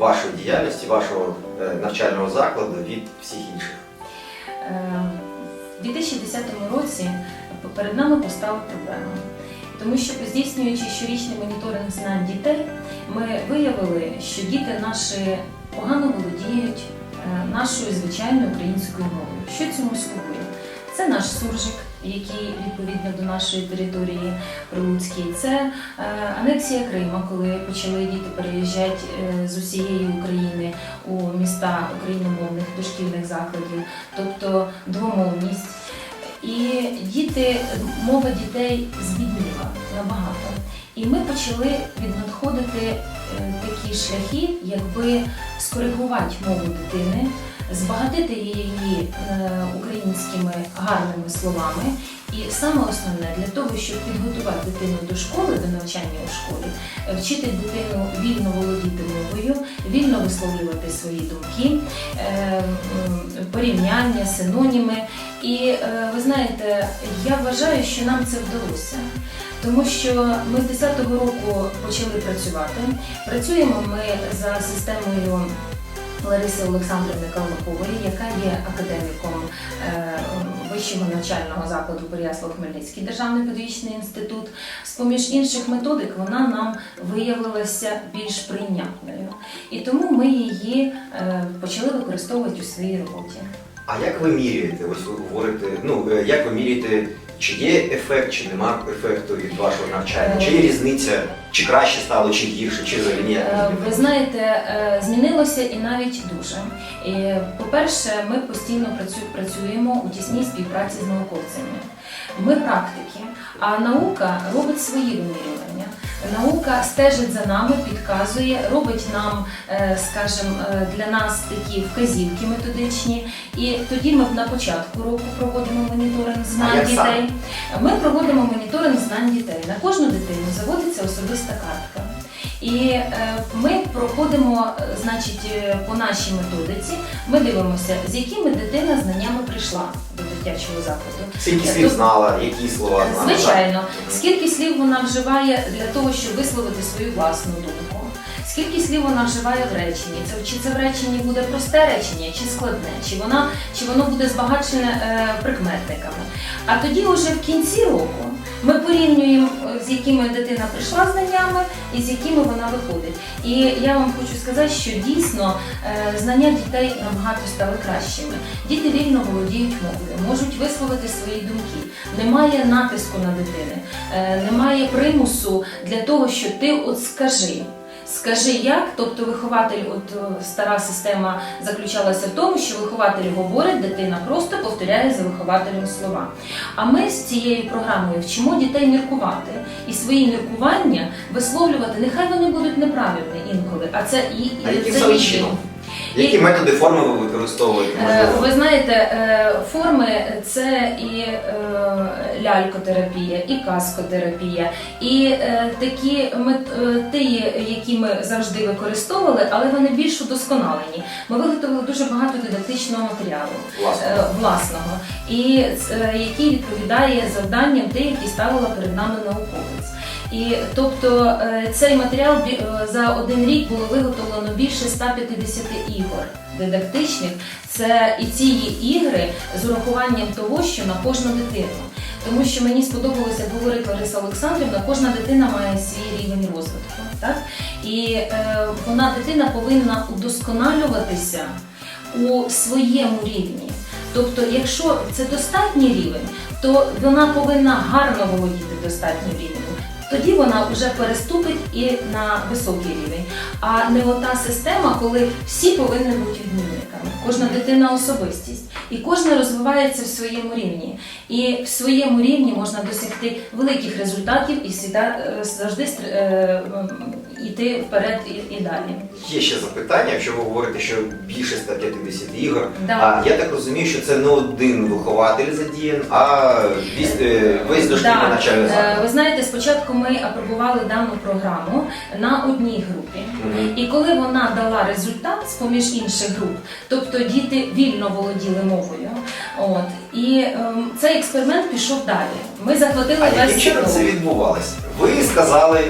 вашої діяльності, вашого е, навчального закладу від всіх інших? Е, В 2010 році перед нами постала проблема. Тому що здійснюючи щорічний моніторинг знань дітей, ми виявили, що діти наші погано володіють е, нашою звичайною українською мовою. Що цьому слугує? Це наш суржик, який відповідно до нашої території Прилуцький. Це е, анексія Крима, коли почали діти переїжджати е, з усієї України у міста україномовних дошкільних закладів, тобто двомовність. І діти, мова дітей збідніла набагато. І ми почали віднаходити е, такі шляхи, якби скоригувати мову дитини, збагатити її е, українськими гарними словами. І саме основне для того, щоб підготувати дитину до школи, до навчання у школі, е, вчити дитину вільно володіти мовою, вільно висловлювати свої думки, е, порівняння, синоніми. І ви знаєте, я вважаю, що нам це вдалося. Тому що ми з 10-го року почали працювати. Працюємо ми за системою Лариси Олександрівни Калмакової, яка є академіком е, вищого навчального закладу Переяслав-Хмельницький державний педагогічний інститут. З поміж інших методик вона нам виявилася більш прийнятною. І тому ми її е, почали використовувати у своїй роботі. А як ви міряєте? Ось ви говорите, ну е, як ви міряєте, чи є ефект, чи нема ефекту від вашого навчання? Чи є різниця, чи краще стало, чи гірше, чи взагалі ніякої Е, Ви знаєте, е, змінилося і навіть дуже. По-перше, ми постійно працю- працюємо у тісній співпраці з науковцями. Ми практики, а наука робить свої вимірювання. Наука стежить за нами, підказує, робить нам, е, скажімо, е, для нас такі вказівки методичні. І тоді ми на початку року проводимо моніторинг знань дітей. Ми проводимо моніторинг знань дітей. На кожну дитину заводиться особиста картка. І е, ми проходимо, е, значить, е, по нашій методиці, ми дивимося, з якими дитина знаннями прийшла до дитячого закладу. Скільки слів знала, які слова знала? Звичайно, скільки слів вона вживає для того, щоб висловити свою власну думку. Скільки слів вона вживає в реченні? Це чи це в реченні буде просте речення, чи складне, чи вона чи воно буде збагачене е, прикметниками. А тоді, уже в кінці року, ми порівнюємо, е, з якими дитина прийшла знаннями і з якими вона виходить. І я вам хочу сказати, що дійсно е, знання дітей набагато стали кращими. Діти вільно володіють мовою, можуть висловити свої думки. Немає натиску на дитини, е, немає примусу для того, що ти от скажи. Скажи як, тобто вихователь, от е, стара система заключалася в тому, що вихователь говорить, дитина просто повторяє за вихователем слова. А ми з цією програмою вчимо дітей міркувати і свої міркування висловлювати. Нехай вони будуть неправильні інколи, а це і, А і це? І- Які методи форми ви використовуєте? Е, Можливо? Ви знаєте, е, форми це і лялькотерапія, і каскотерапія, і е, такі мет- е, які ми завжди використовували, але вони більш удосконалені. Ми виготовили дуже багато дидактичного матеріалу Власне. е, власного, і е, який відповідає завданням тих, які ставила перед нами науковець. І тобто е, цей матеріал е, за один рік було виготовлено більше 150 ігор дидактичних. Це і ці ігри з урахуванням того, що на кожну дитину. Тому що мені сподобалося, говорить Лариса Олександрівна, кожна дитина має свій рівень розвитку. Так? І е, вона дитина повинна удосконалюватися у своєму рівні. Тобто, якщо це достатній рівень, то вона повинна гарно володіти достатнім рівнем. Тоді вона вже переступить і на високий рівень. А не ота система, коли всі повинні бути відмінниками. Кожна дитина особистість, і кожна розвивається в своєму рівні. І в своєму рівні можна досягти великих результатів і е, завжди е, йти вперед і, і далі. Є ще запитання, якщо ви говорите, що більше 150 ігор. Да. А я так розумію, що це не один вихователь задіян, а весь, е, весь дошкільний Да. навчальний Е, заклад. Ви знаєте, спочатку ми апробували дану програму на одній групі. Мгм. І коли вона дала результат з поміж інших груп, тобто діти вільно володіли мовою, от і ем, цей експеримент пішов далі. Ми захватили А яким весь чином це відбувалося? Ви сказали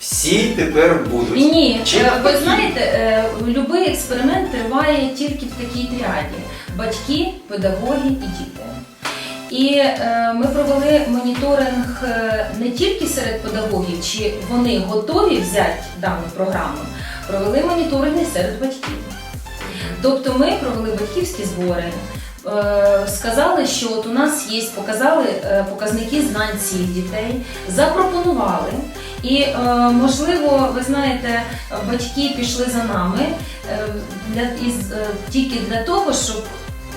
Всі тепер будуть. Ні, Чи е, ви знаєте, е, будь-який експеримент триває тільки в такій тріаді: батьки, педагоги і діти. І е, ми провели моніторинг не тільки серед педагогів, чи вони готові взяти дану програму, провели моніторинг і серед батьків. Тобто ми провели батьківські збори, сказали, що от у нас є, показали показники знань цих дітей, запропонували. І е, можливо, ви знаєте, батьки пішли за нами е, для, із, е, тільки для того, щоб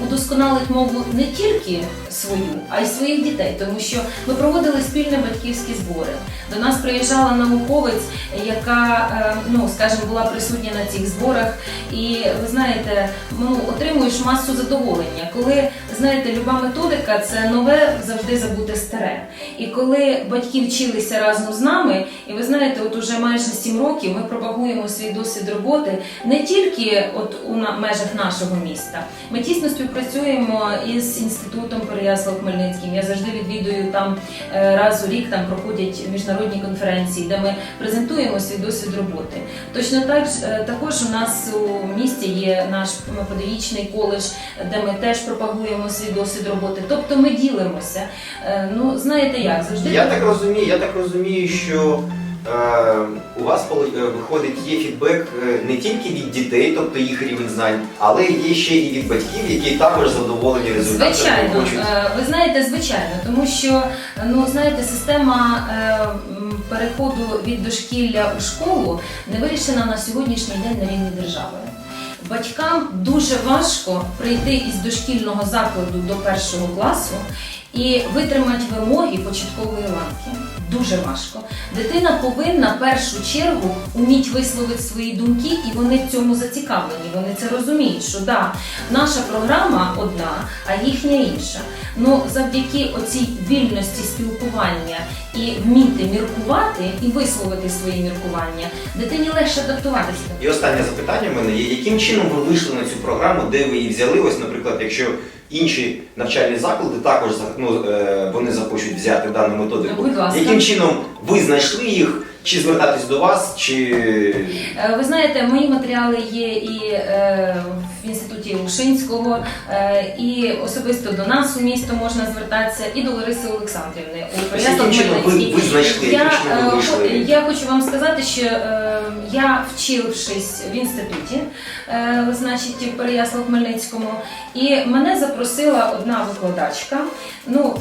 удосконалити мову не тільки свою, а й своїх дітей, тому що ми проводили спільні батьківські збори. До нас приїжджала науковець, яка, ну скажімо, була присутня на цих зборах, і ви знаєте, ну отримуєш масу задоволення. Коли знаєте, люба методика це нове завжди забути старе. І коли батьки вчилися разом з нами, і ви знаєте, от уже майже сім років ми пропагуємо свій досвід роботи не тільки от у межах нашого міста. Ми тісно співпрацюємо із інститутом Переяслав Хмельницьким. Я завжди відвідую там е, раз у рік. Там проходять міжнародні конференції, де ми презентуємо свій досвід роботи. Точно так е, також у нас у місті є наш педагогічний коледж, де ми теж пропагуємо свій досвід роботи. Тобто ми ділимося. Е, Ну знаєте як завжди Я так розумію, я так розумію, що е, у вас е, виходить є фідбек не тільки від дітей, тобто їх рівень знань, але є ще і від батьків, які також задоволені результатами. Звичайно. Ви знаєте, звичайно, тому що ну знаєте, система переходу від дошкілля у школу не вирішена на сьогоднішній день на рівні держави. Батькам дуже важко прийти із дошкільного закладу до першого класу і витримати вимоги початкової ланки. Дуже важко. Дитина повинна в першу чергу уміть висловити свої думки, і вони в цьому зацікавлені. Вони це розуміють, що да, наша програма одна, а їхня інша. Ну завдяки оцій вільності спілкування і вміти міркувати і висловити свої міркування, дитині легше адаптуватися. І останнє запитання в мене є: яким чином ви вийшли на цю програму, де ви її взяли? Ось, наприклад, якщо інші навчальні заклади також ну, е, вони захочуть взяти дану методику, яким чином ви знайшли їх? Чи звертатись до вас, чи Е, Ви знаєте, мої матеріали є і е, в інституті Ушинського, е, і особисто до нас у місто можна звертатися, і до Лариси Олександрівни у Ось яким чином ви, ви знайшли, Я, яким чином ви е, вийшли? я хочу вам сказати, що е, я вчившись в інституті, е, значить, в Переяслав Хмельницькому, і мене запросила одна викладачка. Ну,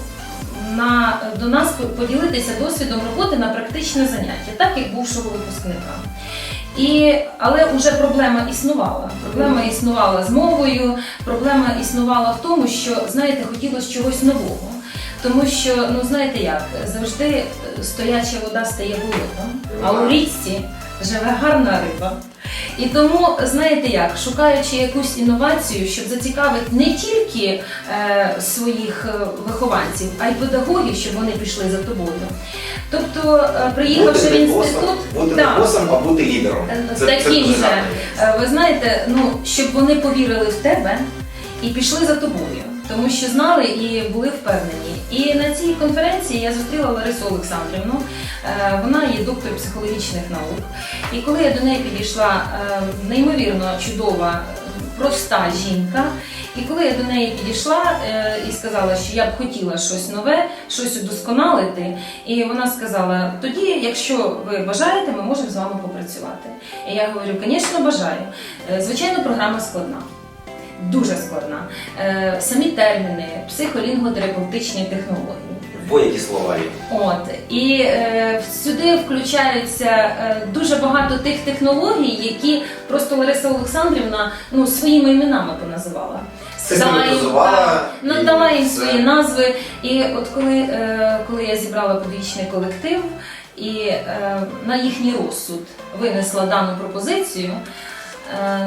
на, до нас поділитися досвідом роботи на практичне заняття, так як бувшого випускника. І, але вже проблема існувала. Проблема існувала з мовою, проблема існувала в тому, що знаєте, хотілося чогось нового. Тому що, ну знаєте як, завжди е, стояча вода стає болотом, а у річці живе гарна риба. І тому, знаєте як, шукаючи якусь інновацію, щоб зацікавити не тільки е, своїх е, вихованців, а й педагогів, щоб вони пішли за тобою. Тобто, е, приїхавши в бути інститут, бути да, босом, а бути лідером. Е, таким же. Ви знаєте, ну щоб вони повірили в тебе і пішли за тобою, тому що знали і були впевнені. І на цій конференції я зустріла Ларису Олександрівну. Е, Вона є доктор психологічних наук. І коли я до неї підійшла, е, неймовірно чудова, проста жінка. І коли я до неї підійшла е, і сказала, що я б хотіла щось нове, щось удосконалити, і вона сказала: тоді, якщо ви бажаєте, ми можемо з вами попрацювати. І я говорю, звісно, бажаю. Звичайно, програма складна. Дуже складна. Е, Самі терміни, психолінготерапевтичні технології. Воякі слова є. От і е, сюди включаються е, дуже багато тих технологій, які просто Лариса Олександрівна ну своїми іменами поназивала. Сказала їм, надала їм свої назви. І от коли, е, коли я зібрала педагогічний колектив і е, на їхній розсуд винесла дану пропозицію,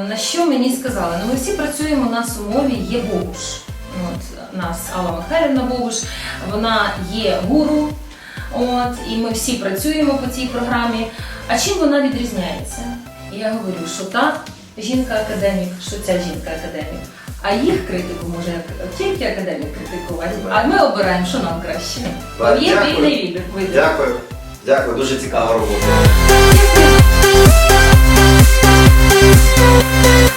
на що мені сказали, ну ми всі працюємо, у нас у є Богуш. От нас Алла Михайлівна Богуш, вона є гуру. От, і ми всі працюємо по цій програмі. А чим вона відрізняється? Я говорю, що та жінка академік, що ця жінка академік. А їх критику може тільки академік критикувати. А ми обираємо, що нам краще. Бо є вільний вибір. Дякую. Дякую, дуже цікава робота. Thank